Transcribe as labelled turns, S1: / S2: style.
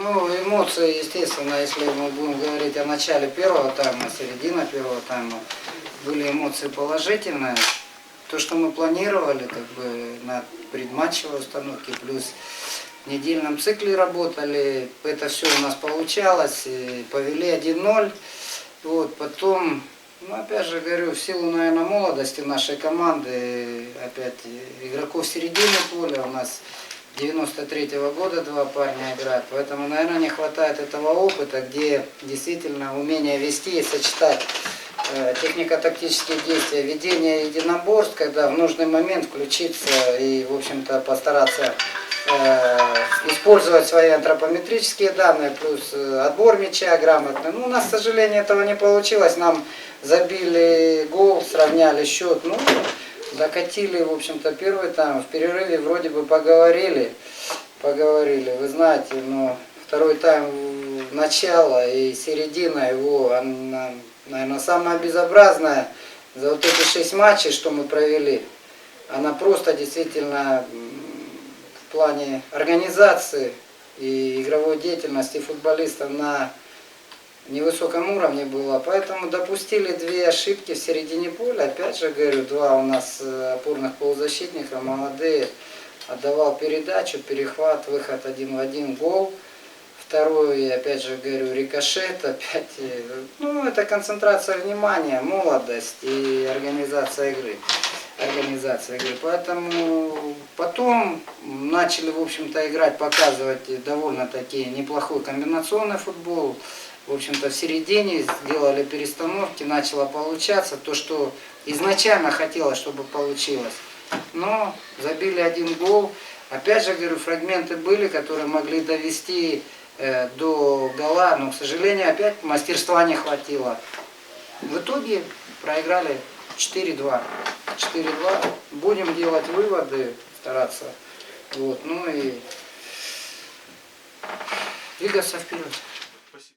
S1: Ну, эмоции, естественно, если мы будем говорить о начале первого тайма, середина первого тайма, были эмоции положительные. То, что мы планировали, как бы на предматчевой установке, плюс в недельном цикле работали, это все у нас получалось, и повели 1-0. Вот, потом, ну, опять же говорю, в силу, наверное, молодости нашей команды, опять игроков середины поля у нас 93-го года два парня играют, поэтому, наверное, не хватает этого опыта, где действительно умение вести и сочетать э, технико-тактические действия, ведение единоборств, когда в нужный момент включиться и, в общем-то, постараться э, использовать свои антропометрические данные, плюс э, отбор мяча грамотный. Ну, у нас, к сожалению, этого не получилось. Нам забили гол, сравняли счет. Ну, докатили, в общем-то, первый там. В перерыве вроде бы поговорили. Поговорили. Вы знаете, но второй тайм начало и середина его, она, наверное, самая безобразная за вот эти шесть матчей, что мы провели. Она просто действительно в плане организации и игровой деятельности футболистов на невысоком уровне была. Поэтому допустили две ошибки в середине поля. Опять же говорю, два у нас э, опорных полузащитника, молодые. Отдавал передачу, перехват, выход один в один, гол. Второй, опять же говорю, рикошет, опять, ну, это концентрация внимания, молодость и организация игры. Организация игры. Поэтому потом начали, в общем-то, играть, показывать довольно-таки неплохой комбинационный футбол. В общем-то, в середине сделали перестановки, начало получаться то, что изначально хотелось, чтобы получилось. Но забили один гол. Опять же, говорю, фрагменты были, которые могли довести э, до гола, но, к сожалению, опять мастерства не хватило. В итоге проиграли 4-2. 4-2. Будем делать выводы, стараться. Вот, ну и двигаться вперед.